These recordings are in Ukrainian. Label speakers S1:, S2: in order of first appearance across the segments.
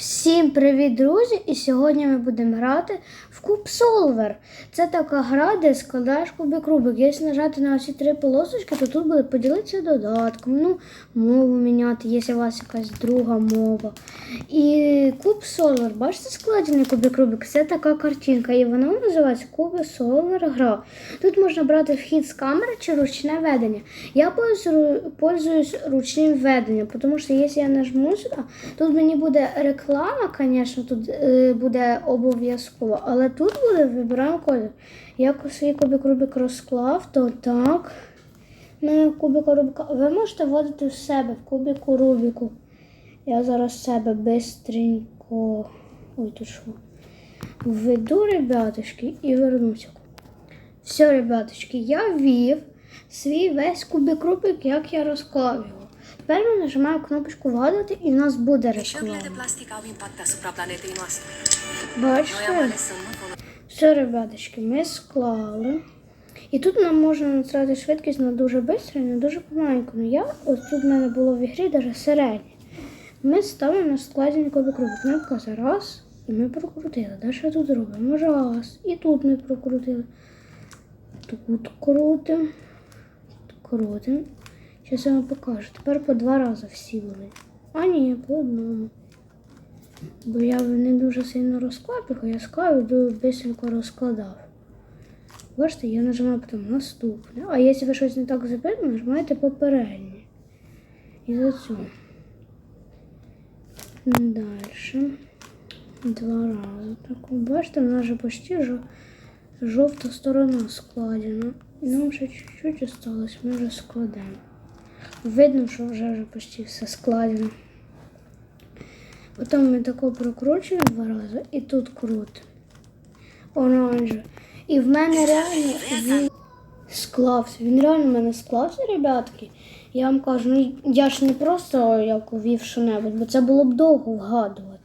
S1: Всім привіт, друзі! І сьогодні ми будемо грати в Куб Солвер. Це така гра, де складаєш кубик Рубик. Якщо нажати на ці три полосочки, то тут буде поділитися додатком. Ну, мову міняти, якщо у вас якась друга мова. І Куб Солвер, бачите, складений кубик Рубик? Це така картинка. І вона називається Куб Солвер гра. Тут можна брати вхід з камери чи ручне ведення. Я пользую- пользуюсь ручним веденням, тому що якщо я нажму сюди, тут мені буде реклама, звісно, тут е, буде обов'язково, але тут буде вибираємо колір. Я свій кубик Рубик розклав, то так. Ну, кубика Рубика. Ви можете вводити в себе в кубику Рубіку. Я зараз себе бистренько. Ой? Введу, ребятушки, і вернуся. Все, ребяточки, я ввів свій весь кубик Рубик, як я розклав його. Тепер ми нажимаємо кнопочку вгадати і в нас буде реклама. Бачите? Все, ребяточки, ми склали. І тут нам можна настрати швидкість на дуже швидко і на дуже помаленьку. Ну я, ось тут в мене було в ігрі навіть середнє. Ми ставимо на складені кубик Рубик. Кнопка за раз, і ми прокрутили. Далі тут робимо раз. І тут ми прокрутили. Тут крутимо. Крутимо. Зараз я вам покажу. Тепер по два рази всі були. А ні, по одному. Бо я не дуже сильно розклав його, я склав і бисенько розкладав. Бачите, я нажимаю потім наступне. А якщо ви щось не так зробили, нажимаєте попереднє. І за цього. Далі. Два рази. Так, бачите, вона вже почти жо- жовта сторона складена. Нам ще чуть-чуть осталось, ми вже складемо. Видно, що вже, вже почти все складено. Потім ми тако прокручуємо два рази і тут крутимо. Оранжевий. І в мене реально він склався. Він реально в мене склався, ребятки. Я вам кажу, ну я ж не просто як увів що-небудь, бо це було б довго вгадувати.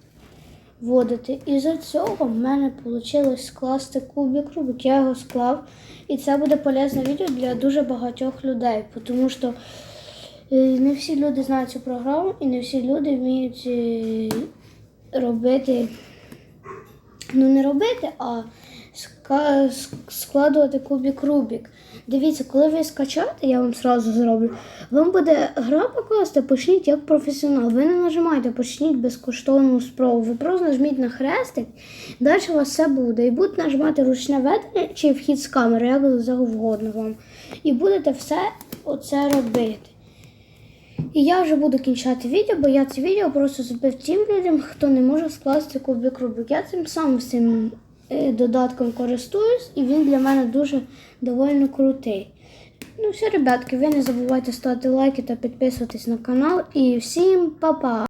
S1: Вводити. І за цього в мене вийшло скласти кубик Рубик. Я його склав. І це буде полезне відео для дуже багатьох людей, тому що не всі люди знають цю програму і не всі люди вміють е, робити ну не робити, а складувати кубик Рубік. Дивіться, коли ви скачаєте, я вам сразу зроблю. Вам буде гра показувати, почніть як професіонал. Ви не нажимаєте, почніть безкоштовну спробу. Ви просто нажміть на хрестик, далі у вас все буде. І будете нажимати ручне ведення чи вхід з камери, як завгодно вам. І будете все оце робити. І я вже буду кінчати відео, бо я це відео просто зробив тим людям, хто не може скласти кубик Рубик. Я цим самим цим е, додатком користуюсь, і він для мене дуже доволі крутий. Ну все, ребятки, ви не забувайте ставити лайки та підписуватись на канал. І всім па-па!